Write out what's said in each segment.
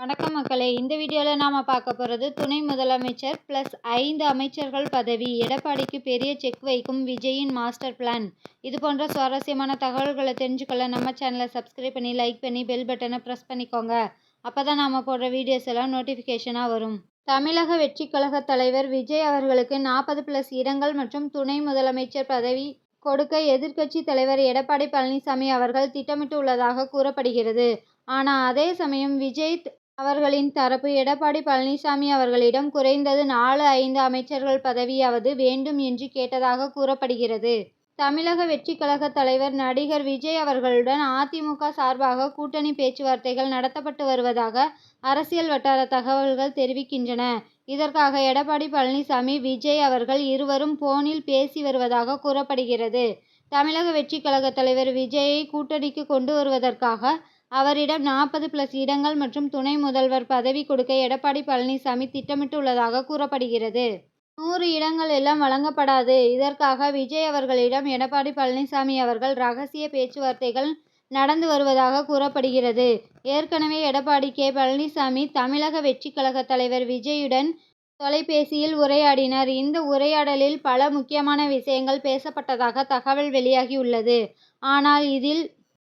வணக்கம் மக்களே. இந்த வீடியோவில் நாம் பார்க்க போகிறது துணை முதலமைச்சர் ப்ளஸ் ஐந்து அமைச்சர்கள் பதவி எடப்பாடிக்கு பெரிய செக் வைக்கும் விஜயின் மாஸ்டர் பிளான் இது போன்ற சுவாரஸ்யமான தகவல்களை தெரிஞ்சுக்கொள்ள நம்ம சேனலை சப்ஸ்கிரைப் பண்ணி லைக் பண்ணி பெல் பட்டனை ப்ரெஸ் பண்ணிக்கோங்க. அப்போ தான் நாம் போடுற வீடியோஸ் எல்லாம் நோட்டிஃபிகேஷனாக வரும். தமிழக வெற்றி கழக தலைவர் விஜய் அவர்களுக்கு நாற்பது ப்ளஸ் இடங்கள் மற்றும் துணை முதலமைச்சர் பதவி கொடுக்க எதிர்க்கட்சி தலைவர் எடப்பாடி பழனிசாமி அவர்கள் திட்டமிட்டு உள்ளதாக கூறப்படுகிறது. ஆனால் அதே சமயம் விஜய் அவர்களின் தரப்பு எடப்பாடி பழனிசாமி அவர்களிடம் குறைந்தது நாலு ஐந்து அமைச்சர்கள் பதவியாவது வேண்டும் என்று கேட்டதாக கூறப்படுகிறது. தமிழக வெற்றி கழக தலைவர் நடிகர் விஜய் அவர்களுடன் அதிமுக சார்பாக கூட்டணி பேச்சுவார்த்தைகள் நடத்தப்பட்டு வருவதாக அரசியல் வட்டார தகவல்கள் தெரிவிக்கின்றன. இதற்காக எடப்பாடி பழனிசாமி விஜய் அவர்கள் இருவரும் போனில் பேசி வருவதாக கூறப்படுகிறது. தமிழக வெற்றி கழக தலைவர் விஜயை கூட்டணிக்கு கொண்டு வருவதற்காக அவரிடம் நாற்பது பிளஸ் இடங்கள் மற்றும் துணை முதல்வர் பதவி கொடுக்க எடப்பாடி பழனிசாமி திட்டமிட்டுள்ளதாக கூறப்படுகிறது. நூறு இடங்கள் எல்லாம் வழங்கப்படாது. இதற்காக விஜய் அவர்களிடம் எடப்பாடி பழனிசாமி அவர்கள் ரகசிய பேச்சுவார்த்தைகள் நடந்து வருவதாக கூறப்படுகிறது. ஏற்கனவே எடப்பாடி கே. பழனிசாமி தமிழக வெற்றி கழக தலைவர் விஜயுடன் தொலைபேசியில் உரையாடினர். இந்த உரையாடலில் பல முக்கியமான விஷயங்கள் பேசப்பட்டதாக தகவல் வெளியாகியுள்ளது. ஆனால் இதில்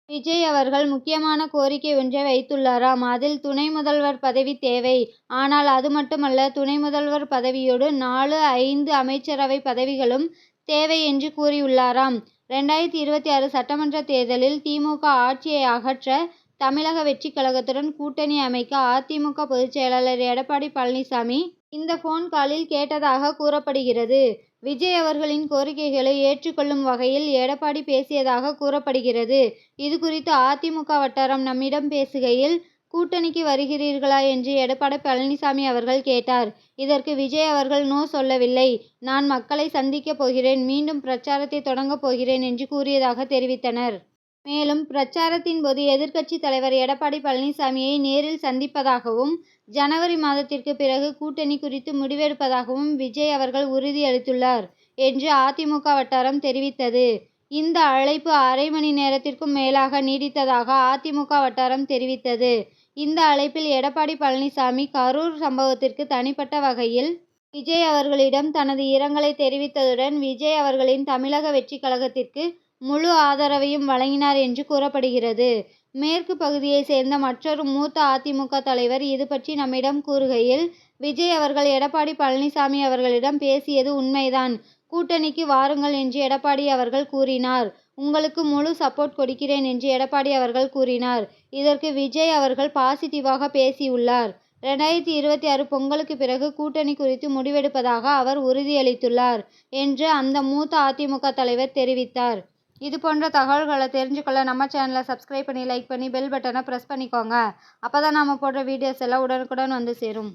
விஜய் அவர்கள் முக்கியமான கோரிக்கை ஒன்றை வைத்துள்ளாராம். அதில் துணை முதல்வர் பதவி தேவை. ஆனால் அது மட்டுமல்ல துணை முதல்வர் பதவியோடு நாலு ஐந்து அமைச்சரவை பதவிகளும் தேவை என்று கூறியுள்ளாராம். ரெண்டாயிரத்தி இருபத்தி ஆறு சட்டமன்ற தேர்தலில் திமுக ஆட்சியை அகற்ற தமிழக வெற்றி கழகத்துடன் கூட்டணி அமைக்க அதிமுக பொதுச்செயலாளர் எடப்பாடி பழனிசாமி இந்த போன் காலில் கேட்டதாக கூறப்படுகிறது. விஜய் அவர்களின் கோரிக்கைகளை ஏற்றுக்கொள்ளும் வகையில் எடப்பாடி பேசியதாக கூறப்படுகிறது. இது குறித்து அதிமுக வட்டாரம் நம்மிடம் பேசுகையில் கூட்டணிக்கு வருகிறீர்களா? என்று எடப்பாடி பழனிசாமி அவர்கள் கேட்டார். இதற்கு விஜய் அவர்கள் நோ சொல்லவில்லை. நான் மக்களை சந்திக்கப் போகிறேன். மீண்டும் பிரச்சாரத்தை தொடங்கப் போகிறேன் என்று கூறியதாக தெரிவித்தனர். மேலும் பிரச்சாரத்தின் போது எதிர்க்கட்சி தலைவர் எடப்பாடி பழனிசாமியை நேரில் சந்திப்பதாகவும் ஜனவரி மாதத்திற்கு பிறகு கூட்டணி குறித்து முடிவெடுப்பதாகவும் விஜய் அவர்கள் உறுதியளித்துள்ளார் என்று அதிமுக வட்டாரம் தெரிவித்தது. இந்த அழைப்பு அரை மணி நேரத்திற்கும் மேலாக நீடித்ததாக அதிமுக வட்டாரம் தெரிவித்தது. இந்த அழைப்பில் எடப்பாடி பழனிசாமி கரூர் சம்பவத்திற்கு தனிப்பட்ட வகையில் விஜய் அவர்களிடம் தனது இரங்கலை தெரிவித்ததுடன் விஜய் அவர்களின் தமிழக வெற்றி கழகத்திற்கு முழு ஆதரவையும் வழங்கினார் என்று கூறப்படுகிறது. மேற்கு பகுதியை சேர்ந்த மற்றொரு மூத்த அதிமுக தலைவர் இது பற்றி நம்மிடம் கூறுகையில் விஜய் அவர்கள் எடப்பாடி பழனிசாமி அவர்களிடம் பேசியது உண்மைதான். கூட்டணிக்கு வாருங்கள் என்று எடப்பாடி அவர்கள் கூறினார். உங்களுக்கு முழு சப்போர்ட் கொடுக்கிறேன் என்று எடப்பாடி அவர்கள் கூறினார். இதற்கு விஜய் அவர்கள் பாசிட்டிவாக பேசியுள்ளார். ரெண்டாயிரத்தி இருபத்தி ஆறு பொங்கலுக்கு பிறகு கூட்டணி குறித்து முடிவெடுப்பதாக அவர் உறுதியளித்துள்ளார் என்று அந்த மூத்த அதிமுக தலைவர் தெரிவித்தார். இது போன்ற தகவல்களை தெரிஞ்சுக்கொள்ள நம்ம சேனலை சப்ஸ்கிரைப் பண்ணி லைக் பண்ணி பெல் பட்டனை ப்ரெஸ் பண்ணிக்கோங்க. அப்போ தான் நம்ம போடுற வீடியோஸ் எல்லாம் உடனுக்குடன் வந்து சேரும்.